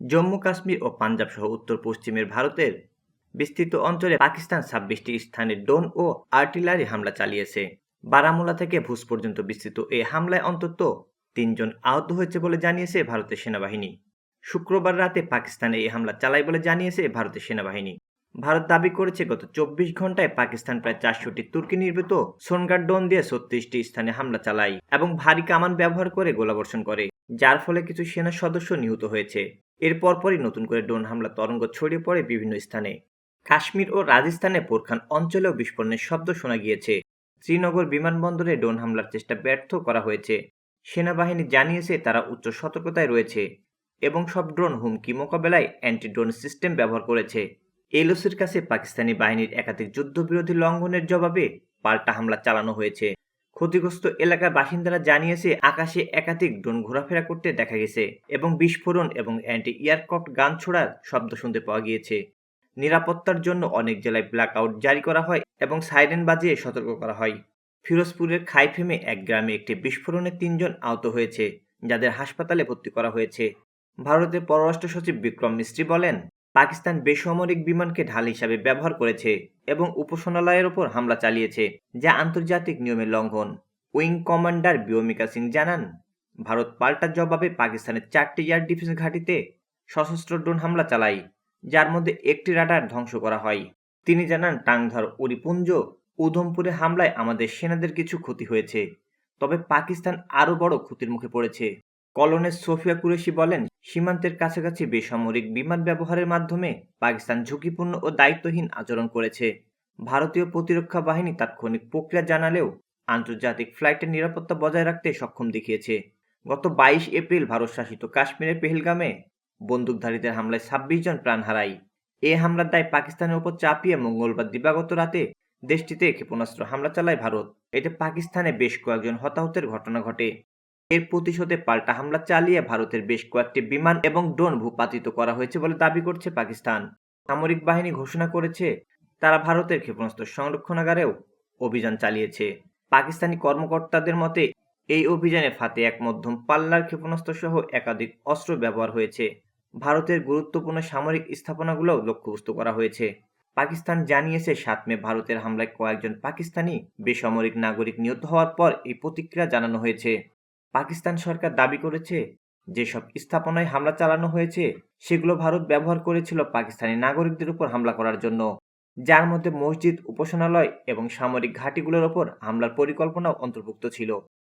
জম্মু, কাশ্মীর ও পাঞ্জাব সহ উত্তর পশ্চিমের ভারতের বিস্তৃত অঞ্চলে পাকিস্তান ছাব্বিশটি স্থানে ড্রোন ও আর্টিলারি হামলা চালিয়েছে। বারামুলা থেকে ভুজ পর্যন্ত বিস্তৃত এই হামলায় অন্তত তিনজন আহত হয়েছে বলে জানিয়েছে ভারতের সেনাবাহিনী। শুক্রবার রাতে পাকিস্তানে এই হামলা চালায় বলে জানিয়েছে ভারতের সেনাবাহিনী। ভারত দাবি করেছে, গত চব্বিশ ঘন্টায় পাকিস্তান প্রায় চারশোটি তুর্কি নির্মিত সোনগার ড্রোন দিয়ে ছত্রিশটি স্থানে হামলা চালায় এবং ভারী কামান ব্যবহার করে গোলাবর্ষণ করে, যার ফলে কিছু সেনা সদস্য নিহত হয়েছে। এর পরপরই নতুন করে ড্রোন হামলা তরঙ্গ ছড়িয়ে পড়ে বিভিন্ন স্থানে। কাশ্মীর ও রাজস্থানে পোরখান অঞ্চলেও বিস্ফোরণের শব্দ শোনা গিয়েছে। শ্রীনগর বিমানবন্দরে ড্রোন হামলার চেষ্টা ব্যর্থ করা হয়েছে। সেনাবাহিনী জানিয়েছে তারা উচ্চ সতর্কতায় রয়েছে এবং সব ড্রোন হুমকি মোকাবেলায় অ্যান্টি ড্রোন সিস্টেম ব্যবহার করেছে। এলওসির কাছে পাকিস্তানি বাহিনীর একাধিক যুদ্ধবিরোধী লঙ্ঘনের জবাবে পাল্টা হামলা চালানো হয়েছে। ক্ষতিগ্রস্ত এলাকার বাসিন্দারা জানিয়েছে, আকাশে একাধিক ড্রোন ঘোরাফেরা করতে দেখা গেছে এবং বিস্ফোরণ এবং অ্যান্টি এয়ারক্রাফট গান ছোড়ার শব্দ শুনতে পাওয়া গিয়েছে। নিরাপত্তার জন্য অনেক জেলায় ব্ল্যাক আউট জারি করা হয় এবং সাইরেন বাজিয়ে সতর্ক করা হয়। ফিরোজপুরের খাইফেমে এক গ্রামে একটি বিস্ফোরণে তিনজন আহত হয়েছে, যাদের হাসপাতালে ভর্তি করা হয়েছে। ভারতের পররাষ্ট্র সচিব বিক্রম মিস্ত্রি বলেন পাকিস্তান বেসামরিক বিমানকে ঢাল হিসাবে ব্যবহার করেছে এবং উপসনালয়ের ওপর হামলা চালিয়েছে, যা আন্তর্জাতিক নিয়মের লঙ্ঘন। উইং কমান্ডার বিওমিকা সিং জানান, ভারত পাল্টা জবাবে পাকিস্তানের চারটি এয়ার ডিফেন্স ঘাঁটিতে সশস্ত্র ড্রোন হামলা চালায়, যার মধ্যে একটি রাডার ধ্বংস করা হয়। তিনি জানান, টাংধর, উরিপুঞ্জ, উধমপুরে হামলায় আমাদের সেনাদের কিছু ক্ষতি হয়েছে, তবে পাকিস্তান আরও বড় ক্ষতির মুখে পড়েছে। কলোনেল সোফিয়া কুরেশি বলেন, সীমান্তের কাছাকাছি বেসামরিক বিমান ব্যবহারের মাধ্যমে পাকিস্তান ঝুঁকিপূর্ণ ও দায়িত্বহীন আচরণ করেছে। ভারতীয় প্রতিরক্ষা বাহিনী তাৎক্ষণিক প্রক্রিয়া জানালেও আন্তর্জাতিক ফ্লাইটের নিরাপত্তা বজায় রাখতে সক্ষম দেখিয়েছে। গত বাইশ এপ্রিল ভারত শাসিত কাশ্মীরের পেহেলগামে বন্দুকধারীদের হামলায় ছাব্বিশ জন প্রাণ হারায়। এ হামলার দায় পাকিস্তানের ওপর চাপিয়ে মঙ্গলবার দিবাগত রাতে দেশটিতে ক্ষেপণাস্ত্র হামলা চালায় ভারত। এতে পাকিস্তানে বেশ কয়েকজন হতাহতের ঘটনা ঘটে। এর প্রতিশোধে পাল্টা হামলা চালিয়ে ভারতের বেশ কয়েকটি বিমান এবং ড্রোন ভূপাতিত করা হয়েছে বলে দাবি করছে পাকিস্তান। সামরিক বাহিনী ঘোষণা করেছে, তারা ভারতের ক্ষেপণাস্ত্র সংরক্ষণাগারেও অভিযান চালিয়েছে। পাকিস্তানি কর্মকর্তাদের মতে, এই অভিযানে ফাতে এক মধ্যম পাল্লার ক্ষেপণাস্ত্র সহ একাধিক অস্ত্র ব্যবহার হয়েছে। ভারতের গুরুত্বপূর্ণ সামরিক স্থাপনাগুলোও লক্ষ্যবস্তু করা হয়েছে। পাকিস্তান জানিয়েছে, সাত মে ভারতের হামলায় কয়েকজন পাকিস্তানি বেসামরিক নাগরিক নিহত হওয়ার পর এই প্রতিক্রিয়া জানানো হয়েছে। পাকিস্তান সরকার দাবি করেছে যেসব স্থাপনায় হামলা চালানো হয়েছে, সেগুলো ভারত ব্যবহার করেছিল পাকিস্তানি নাগরিকদের উপর হামলা করার জন্য। যার মধ্যে মসজিদ, উপাসনালয় এবং সামরিক ঘাঁটিগুলোর ওপর হামলার পরিকল্পনাও অন্তর্ভুক্ত ছিল।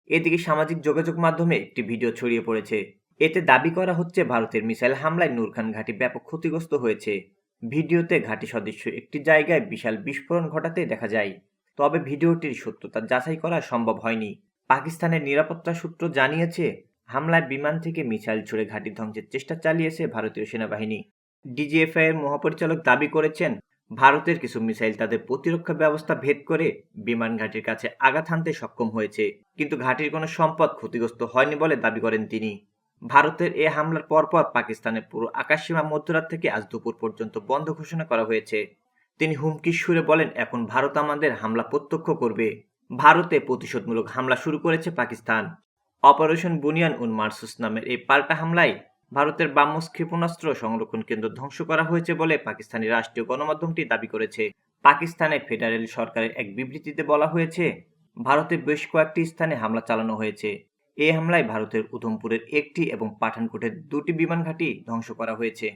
এদিকে সামাজিক যোগাযোগ মাধ্যমে একটি ভিডিও ছড়িয়ে পড়েছে। এতে দাবি করা হচ্ছে ভারতের মিসাইল হামলায় নূরখান ঘাঁটি ব্যাপক ক্ষতিগ্রস্ত হয়েছে। ভিডিওতে ঘাঁটি সদস্য একটি জায়গায় বিশাল বিস্ফোরণ ঘটাতে দেখা যায়। তবে ভিডিওটির সত্যতা যাচাই করা সম্ভব হয়নি। পাকিস্তানের নিরাপত্তা সূত্র জানিয়েছে, হামলায় বিমান থেকে মিসাইল ছুড়ে ঘাঁটি ধ্বংসের চেষ্টা চালিয়েছে ভারতীয় সেনাবাহিনী। ডিজিএফআই এর মহাপরিচালক দাবি করেছেন, ভারতের কিছু মিসাইল তাদের প্রতিরক্ষা ব্যবস্থা ভেদ করে বিমান ঘাঁটির কাছে আঘাত হানতে সক্ষম হয়েছে, কিন্তু ঘাঁটির কোনো সম্পদ ক্ষতিগ্রস্ত হয়নি বলে দাবি করেন তিনি। ভারতের এ হামলার পরপর পাকিস্তানের পুরো আকাশসীমা মধ্যরাত থেকে আজ দুপুর পর্যন্ত বন্ধ ঘোষণা করা হয়েছে। তিনি হুমকির সুরে বলেন, এখন ভারত আমাদের হামলা প্রত্যক্ষ করবে। ভারতে প্রতিশোধমূলক হামলা শুরু করেছে পাকিস্তান। অপারেশন বুনিয়ান উন মার্সুস নামের এই পাল্টা হামলায় ভারতের ব্রাহ্মস ক্ষেপণাস্ত্র সংরক্ষণ কেন্দ্র ধ্বংস করা হয়েছে বলে পাকিস্তানি রাষ্ট্রীয় গণমাধ্যমটি দাবি করেছে। পাকিস্তানে ফেডারেল সরকারের এক বিবৃতিতে বলা হয়েছে, ভারতে বেশ কয়েকটি স্থানে হামলা চালানো হয়েছে। এই হামলায় ভারতের উধমপুরের একটি এবং পাঠানকোটের দুটি বিমান ঘাঁটি ধ্বংস করা হয়েছে।